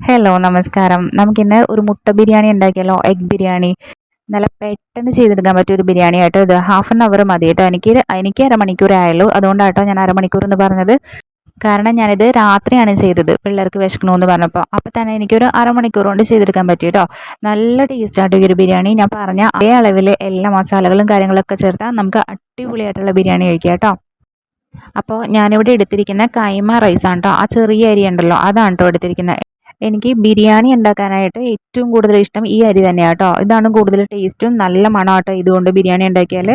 Hello നമസ്കാരം. നമുക്കിന്ന് ഒരു മുട്ട ബിരിയാണി ഉണ്ടാക്കിയാലോ? എഗ് ബിരിയാണി. നല്ല പെട്ടെന്ന് ചെയ്തെടുക്കാൻ പറ്റിയ ഒരു ബിരിയാണി ആയിട്ടോ ഇത്. ഹാഫ് ആൻ അവർ മതി കേട്ടോ. എനിക്ക് എനിക്ക് അരമണിക്കൂർ ആയല്ലോ അതുകൊണ്ടാട്ടോ ഞാൻ അരമണിക്കൂർ എന്ന് പറഞ്ഞത്. കാരണം ഞാനിത് രാത്രിയാണ് ചെയ്തത്. പിള്ളേർക്ക് വിശക്കണമെന്ന് പറഞ്ഞപ്പോൾ അപ്പോൾ തന്നെ എനിക്കൊരു അരമണിക്കൂർ കൊണ്ട് ചെയ്തെടുക്കാൻ പറ്റി കേട്ടോ. നല്ല ടേസ്റ്റ് ആയിട്ട് ഈ ഒരു ബിരിയാണി. ഞാൻ പറഞ്ഞ അതേ അളവിൽ എല്ലാ മസാലകളും കാര്യങ്ങളൊക്കെ ചേർത്താൽ നമുക്ക് അടിപൊളിയായിട്ടുള്ള ബിരിയാണി കഴിക്കാം കേട്ടോ. അപ്പോൾ ഞാനിവിടെ എടുത്തിരിക്കുന്ന കൈമ റൈസാണ് കേട്ടോ ആ ചെറിയ അരി ഉണ്ടല്ലോ. അതാണ് കേട്ടോ എടുത്തിരിക്കുന്നത് എനിക്ക് ബിരിയാണി ഉണ്ടാക്കാനായിട്ട് ഏറ്റവും കൂടുതൽ ഇഷ്ടം ഈ അരി തന്നെയാണ് കേട്ടോ ഇതാണ് കൂടുതൽ ടേസ്റ്റും നല്ല മണമാട്ടോ ഇതുകൊണ്ട് ബിരിയാണി ഉണ്ടാക്കിയാൽ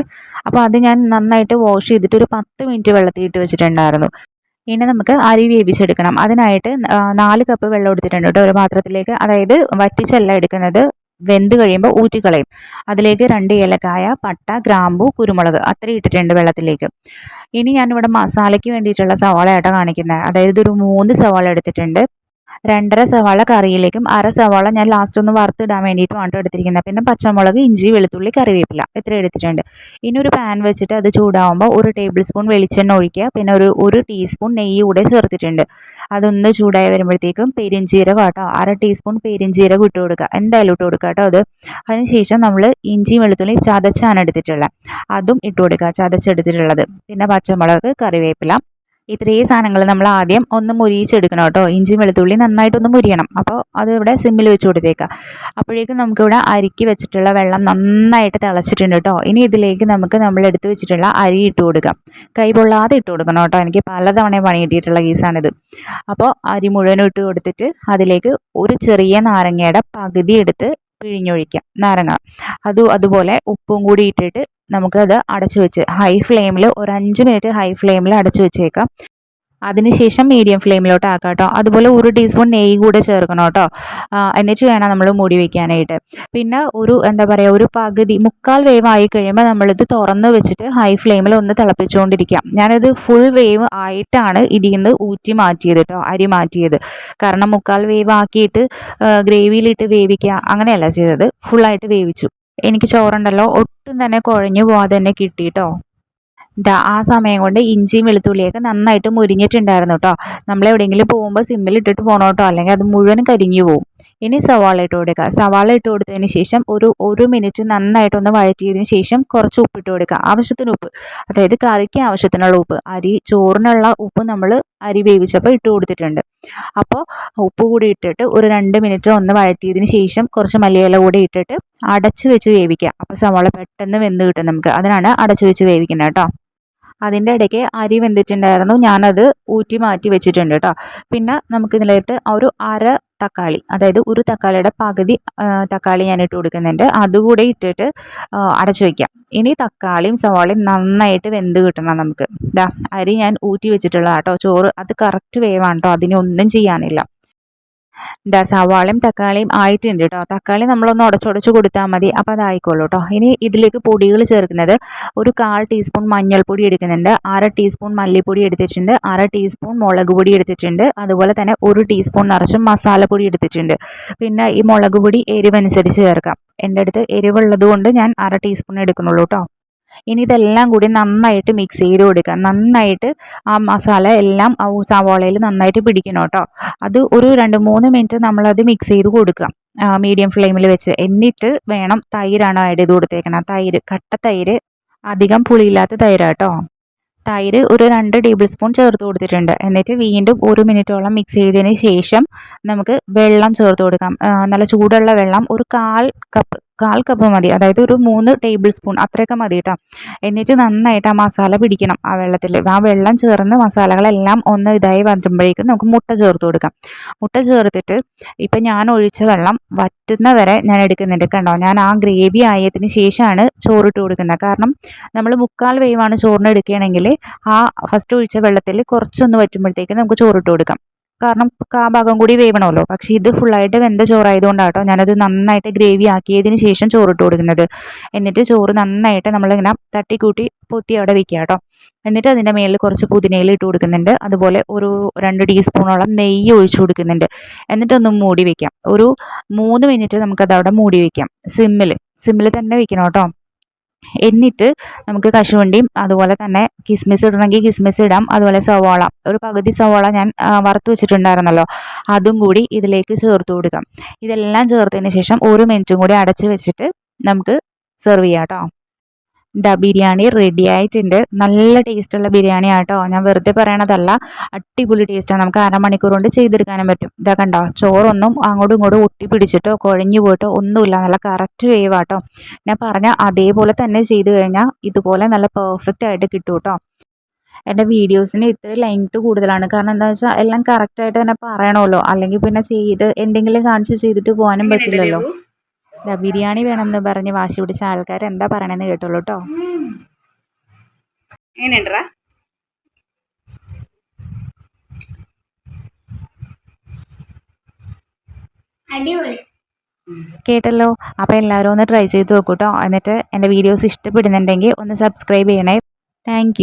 അപ്പോൾ അത് ഞാൻ നന്നായിട്ട് വാഷ് ചെയ്തിട്ട് ഒരു പത്ത് മിനിറ്റ് വെള്ളത്തിൽ ഇട്ട് വെച്ചിട്ടുണ്ടായിരുന്നു. ഇനി നമുക്ക് അരി വേവിച്ചെടുക്കണം. അതിനായിട്ട് നാല് കപ്പ് വെള്ളം എടുത്തിട്ടുണ്ട് കേട്ടോ ഒരു പാത്രത്തിലേക്ക്. അതായത് വറ്റിച്ചല്ല എടുക്കുന്നത്. വെന്ത് കഴിയുമ്പോൾ ഊറ്റിക്കളയും അതിലേക്ക് രണ്ട് ഏലക്കായ പട്ട ഗ്രാമ്പു കുരുമുളക് അത്രയും ഇട്ടിട്ടുണ്ട് വെള്ളത്തിലേക്ക്. ഇനി ഞാനിവിടെ മസാലയ്ക്ക് വേണ്ടിയിട്ടുള്ള സവാള ആയിട്ടാണ് കാണിക്കുന്നത് അതായത് ഒരു മൂന്ന് സവാള എടുത്തിട്ടുണ്ട്. രണ്ടര സവാള കറിയിലേക്കും അര സവാള ഞാൻ ലാസ്റ്റ് ഒന്ന് വറുത്തിടാൻ വേണ്ടിയിട്ടുമാണ് എടുത്തിരിക്കുന്നത്. പിന്നെ പച്ചമുളക് ഇഞ്ചി വെളുത്തുള്ളി കറിവേപ്പില ഇത്ര എടുത്തിട്ടുണ്ട്. ഇനി ഒരു പാൻ വെച്ചിട്ട് അത് ചൂടാവുമ്പോൾ ഒരു ടേബിൾ സ്പൂൺ വെളിച്ചെണ്ണ ഒഴിക്കുക. പിന്നെ ഒരു ഒരു ടീസ്പൂൺ നെയ്യ് കൂടെ ചേർത്തിട്ടുണ്ട്. അതൊന്ന് ചൂടായി വരുമ്പോഴത്തേക്കും പെരിഞ്ചീരകം കേട്ടോ അര ടീസ്പൂൺ പെരിഞ്ചീരകം ഇട്ട് കൊടുക്കുക. എന്തായാലും ഇട്ട് കൊടുക്കുക കേട്ടോ അത്. അതിനുശേഷം നമ്മൾ ഇഞ്ചി വെളുത്തുള്ളി ചതച്ചാണ് എടുത്തിട്ടുള്ളത്. അതും ഇട്ട് കൊടുക്കുക ചതച്ചെടുത്തിട്ടുള്ളത്. പിന്നെ പച്ചമുളക് കറിവേപ്പില ഇത്രയും സാധനങ്ങൾ നമ്മൾ ആദ്യം ഒന്ന് മുരിയിച്ചെടുക്കണം കേട്ടോ. ഇഞ്ചി വെളുത്തുള്ളി നന്നായിട്ടൊന്ന് മുരിയണം. അപ്പോൾ അത് ഇവിടെ സിമ്മിൽ വെച്ച് കൊടുത്തേക്കാം. അപ്പോഴേക്കും നമുക്കിവിടെ അരിക്ക് വെച്ചിട്ടുള്ള വെള്ളം നന്നായിട്ട് തിളച്ചിട്ടുണ്ട് കേട്ടോ. ഇനി ഇതിലേക്ക് നമുക്ക് നമ്മൾ എടുത്ത് വെച്ചിട്ടുള്ള അരി ഇട്ട് കൊടുക്കാം. കൈ പൊള്ളാതെ ഇട്ട് കൊടുക്കണം കേട്ടോ. എനിക്ക് പലതവണ പണി കിട്ടിയിട്ടുള്ള കേസാണിത്. അപ്പോൾ അരി മുഴുവനും ഇട്ട് കൊടുത്തിട്ട് അതിലേക്ക് ഒരു ചെറിയ നാരങ്ങയുടെ പകുതി എടുത്ത് പിഴിഞ്ഞൊഴിക്കാം. നാരങ്ങ. അത് അതുപോലെ ഉപ്പും കൂടി ഇട്ടിട്ട് നമുക്കത് അടച്ചു വെച്ച് ഹൈ ഫ്ലെയിമിൽ ഒരു അഞ്ച് മിനിറ്റ് ഹൈ ഫ്ലെയിമിൽ അടച്ചു വെച്ചേക്കാം. അതിനുശേഷം മീഡിയം ഫ്ലെയിമിലോട്ട് ആക്കാം കേട്ടോ അതുപോലെ ഒരു ടീസ്പൂൺ നെയ്യ് കൂടെ ചേർക്കണം കേട്ടോ എന്നിട്ട് വേണം നമ്മൾ മൂടി വയ്ക്കാനായിട്ട് പിന്നെ ഒരു എന്താ പറയുക ഒരു പകുതി മുക്കാൽ വേവ് ആയി കഴിയുമ്പോൾ നമ്മളിത് തുറന്ന് വെച്ചിട്ട് ഹൈ ഫ്ലെയിമിൽ ഒന്ന് തിളപ്പിച്ചുകൊണ്ടിരിക്കാം ഞാനത് ഫുൾ വേവ് ആയിട്ടാണ് ഇതിൽ നിന്ന് ഊറ്റി മാറ്റിയത് കേട്ടോ അരി മാറ്റിയത്. കാരണം മുക്കാൽ വേവ് ആക്കിയിട്ട് ഗ്രേവിയിലിട്ട് വേവിക്കുക അങ്ങനെയല്ല ചെയ്തത്. ഫുള്ളായിട്ട് വേവിച്ചു. എനിക്ക് ചോറുണ്ടല്ലോ ഒട്ടും തന്നെ കുഴഞ്ഞു പോകാതെ തന്നെ കിട്ടിയിട്ടോ ദാ ആ സമയം കൊണ്ട് ഇഞ്ചിയും വെളുത്തുള്ളിയൊക്കെ നന്നായിട്ട് മുരിഞ്ഞിട്ടുണ്ടായിരുന്നു കേട്ടോ നമ്മളെവിടെയെങ്കിലും പോകുമ്പോൾ സിമ്മിൽ ഇട്ടിട്ട് അല്ലെങ്കിൽ അത് മുഴുവൻ കരിഞ്ഞു പോകും ഇനി സവാള ഇട്ട് കൊടുക്കുക. സവാള ഇട്ട് കൊടുത്തതിന് ശേഷം ഒരു ഒരു മിനിറ്റ് നന്നായിട്ടൊന്ന് വഴറ്റിയതിന് ശേഷം കുറച്ച് ഉപ്പിട്ട് കൊടുക്കുക. ആവശ്യത്തിന് ഉപ്പ് അതായത് കറിക്ക് ആവശ്യത്തിനുള്ള ഉപ്പ് അരി ചോറിനുള്ള ഉപ്പ് നമ്മൾ അരി വേവിച്ചപ്പോൾ ഇട്ട് കൊടുത്തിട്ടുണ്ട്. അപ്പോൾ ഉപ്പ് കൂടി ഇട്ടിട്ട് ഒരു രണ്ട് മിനിറ്റ് ഒന്ന് വഴറ്റിയതിന് ശേഷം കുറച്ച് മല്ലിയില കൂടി ഇട്ടിട്ട് അടച്ച് വെച്ച് വേവിക്കുക. അപ്പോൾ സവാള പെട്ടെന്ന് വെന്ത് കിട്ടും നമുക്ക്. അതിനാണ് അടച്ച് വെച്ച് വേവിക്കുന്നത് കേട്ടോ. അതിന്റെ ഇടയ്ക്ക് അരി വെന്തിട്ടുണ്ടായിരുന്നു. ഞാനത് ഊറ്റി മാറ്റി വെച്ചിട്ടുണ്ട് കേട്ടോ പിന്നെ നമുക്ക് നമുക്കിതിലായിട്ട് ഒരു അര തക്കാളി അതായത് ഒരു തക്കാളിയുടെ പകുതി തക്കാളി ഞാൻ ഇട്ട് കൊടുക്കുന്നുണ്ട്. അതുകൂടെ ഇട്ടിട്ട് അടച്ചു വയ്ക്കാം ഇനി തക്കാളിയും സവാളയും നന്നായിട്ട് വെന്ത് കിട്ടണം നമുക്ക്. ഇതാ അരി ഞാൻ ഊറ്റി വെച്ചിട്ടുള്ള കേട്ടോ ചോറ് അത് കറക്റ്റ് വേവാണ് കേട്ടോ അതിനൊന്നും ചെയ്യാനില്ല. എന്താ സവാളയും തക്കാളിയും ആയിട്ടുണ്ട് കേട്ടോ തക്കാളി നമ്മളൊന്ന് ഉടച്ചുടച്ച് കൊടുത്താൽ മതി. അപ്പോൾ അതായിക്കോളൂ കേട്ടോ ഇനി ഇതിലേക്ക് പൊടികൾ ചേർക്കുന്നത് ഒരു കാൽ ടീസ്പൂൺ മഞ്ഞൾപ്പൊടി എടുക്കുന്നുണ്ട്. അര ടീസ്പൂൺ മല്ലിപ്പൊടി എടുത്തിട്ടുണ്ട്. അര ടീസ്പൂൺ മുളക് പൊടി എടുത്തിട്ടുണ്ട്. അതുപോലെ തന്നെ ഒരു ടീസ്പൂൺ നിറച്ചും മസാലപ്പൊടി എടുത്തിട്ടുണ്ട്. പിന്നെ ഈ മുളക് പൊടി എരിവനുസരിച്ച് ചേർക്കാം. എന്റെ അടുത്ത് എരിവുള്ളത് കൊണ്ട് ഞാൻ അര ടീസ്പൂൺ എടുക്കുന്നുള്ളൂ കേട്ടോ ഇനി ഇതെല്ലാം കൂടി നന്നായിട്ട് മിക്സ് ചെയ്ത് കൊടുക്കുക. നന്നായിട്ട് ആ മസാല എല്ലാം ആ സവാളയിൽ നന്നായിട്ട് പിടിക്കണം കേട്ടോ. അത് ഒരു രണ്ട് മൂന്ന് മിനിറ്റ് നമ്മളത് മിക്സ് ചെയ്ത് കൊടുക്കുക. മീഡിയം ഫ്ലെയിമിൽ വെച്ച്. എന്നിട്ട് വേണം തൈരാണ് ആഡ് ചെയ്ത് കൊടുത്തേക്കണം. തൈര് കട്ട തൈര് അധികം പുളിയില്ലാത്ത തൈരാട്ടോ തൈര് ഒരു രണ്ട് ടേബിൾ സ്പൂൺ ചേർത്ത് കൊടുത്തിട്ടുണ്ട്. എന്നിട്ട് വീണ്ടും ഒരു മിനിറ്റോളം മിക്സ് ചെയ്തതിന് ശേഷം നമുക്ക് വെള്ളം ചേർത്ത് കൊടുക്കാം. നല്ല ചൂടുള്ള വെള്ളം ഒരു കാൽ കപ്പ് കാൽ കപ്പ് മതി. അതായത് ഒരു മൂന്ന് ടേബിൾ സ്പൂൺ അത്രയൊക്കെ മതി കേട്ടോ എന്നിട്ട് നന്നായിട്ട് ആ മസാല പിടിക്കണം ആ വെള്ളത്തിൽ ആ വെള്ളം ചേർന്ന് മസാലകളെല്ലാം ഒന്ന് ഇതായി വരുമ്പോഴേക്കും നമുക്ക് മുട്ട ചേർത്ത് കൊടുക്കാം. മുട്ട ചേർത്തിട്ട് ഇപ്പം ഞാൻ ഒഴിച്ച വെള്ളം വറ്റുന്ന വരെ ഞാൻ എടുക്കുന്നുണ്ട് കണ്ടോ? ഞാൻ ആ ഗ്രേവി ആയതിന് ശേഷമാണ് ചോറിട്ട് കൊടുക്കുന്നത്. കാരണം നമ്മൾ മുക്കാൽ വേവാണ് ചോറിന് എടുക്കുകയാണെങ്കിൽ ആ ഫസ്റ്റ് ഒഴിച്ച വെള്ളത്തിൽ കുറച്ചൊന്ന് വറ്റുമ്പോഴത്തേക്ക് നമുക്ക് ചോറിട്ട് കൊടുക്കാം. കാരണം ആ ഭാഗം കൂടി വേവണമല്ലോ. പക്ഷേ ഇത് ഫുള്ളായിട്ട് വെന്ത ചോറായതുകൊണ്ടാട്ടോ ഞാനത് നന്നായിട്ട് ഗ്രേവി ആക്കിയതിന് ശേഷം ചോറിട്ട് കൊടുക്കുന്നത്. എന്നിട്ട് ചോറ് നന്നായിട്ട് നമ്മളിങ്ങനെ തട്ടിക്കൂട്ടി പൊത്തി അവിടെ വെക്കുക കേട്ടോ എന്നിട്ട് അതിന്റെ മേളിൽ കുറച്ച് പുതിനയിൽ ഇട്ട് കൊടുക്കുന്നുണ്ട്. അതുപോലെ ഒരു രണ്ട് ടീസ്പൂണോളം നെയ്യ് ഒഴിച്ചു കൊടുക്കുന്നുണ്ട്. എന്നിട്ടൊന്ന് മൂടി വെക്കാം. ഒരു മൂന്ന് മിനിറ്റ് നമുക്കത് അവിടെ മൂടി വെക്കാം. സിമ്മിൽ സിമ്മിൽ തന്നെ വെക്കണം കേട്ടോ. എന്നിട്ട് നമുക്ക് കശുവണ്ടിയും അതുപോലെ തന്നെ കിസ്മിസ് ഇടണമെങ്കിൽ കിസ്മിസ് ഇടാം അതുപോലെ സവാള. ഒരു പകുതി സവാള ഞാൻ വറുത്ത് വെച്ചിട്ടുണ്ടായിരുന്നല്ലോ. അതും കൂടി ഇതിലേക്ക് ചേർത്ത് കൊടുക്കാം. ഇതെല്ലാം ചേർത്തതിന് ശേഷം ഒരു മിനിറ്റും കൂടി അടച്ച് വെച്ചിട്ട് നമുക്ക് സെർവ് ചെയ്യാം കേട്ടോ ഇതാ ബിരിയാണി റെഡി ആയിട്ടുണ്ട്. നല്ല ടേസ്റ്റുള്ള ബിരിയാണി ആട്ടോ. ഞാൻ വെറുതെ പറയണതല്ല. അടിപൊളി ടേസ്റ്റാണ് നമുക്ക് അരമണിക്കൂർ കൊണ്ട് ചെയ്തെടുക്കാനും പറ്റും. ഇതാ കണ്ടോ? ചോറൊന്നും അങ്ങോട്ടും ഇങ്ങോട്ടും ഒട്ടി പിടിച്ചിട്ടോ കുഴഞ്ഞു പോയിട്ടോ ഒന്നുമില്ല. നല്ല കറക്റ്റ് വേവാട്ടോ ഞാൻ പറഞ്ഞ അതേപോലെ തന്നെ ചെയ്ത് കഴിഞ്ഞാൽ ഇതുപോലെ നല്ല പെർഫെക്റ്റ് ആയിട്ട് കിട്ടും കേട്ടോ എന്റെ വീഡിയോസിന് ഇത്ര ലെങ്ത്ത് കൂടുതലാണ്. കാരണം എന്താ വെച്ചാൽ എല്ലാം കറക്റ്റായിട്ട് തന്നെ പറയണമല്ലോ. അല്ലെങ്കിൽ പിന്നെ ചെയ്ത് എന്തെങ്കിലും കാണിച്ച് ചെയ്തിട്ട് പോകാനും പറ്റില്ലല്ലോ. ദാ ബിരിയാണി വേണമെന്ന് പറഞ്ഞ് വാശി പിടിച്ച ആൾക്കാർ എന്താ പറയണമെന്ന് കേട്ടോളൂ കേട്ടോ എങ്ങനെയുണ്ടറാ അടിപൊളി. കേട്ടല്ലോ? അപ്പോൾ എല്ലാവരും ഒന്ന് ട്രൈ ചെയ്ത് നോക്കൂട്ടോ എന്നിട്ട് എന്റെ വീഡിയോസ് ഇഷ്ടപ്പെടുന്നുണ്ടെങ്കിൽ ഒന്ന് സബ്സ്ക്രൈബ് ചെയ്യണേ. താങ്ക്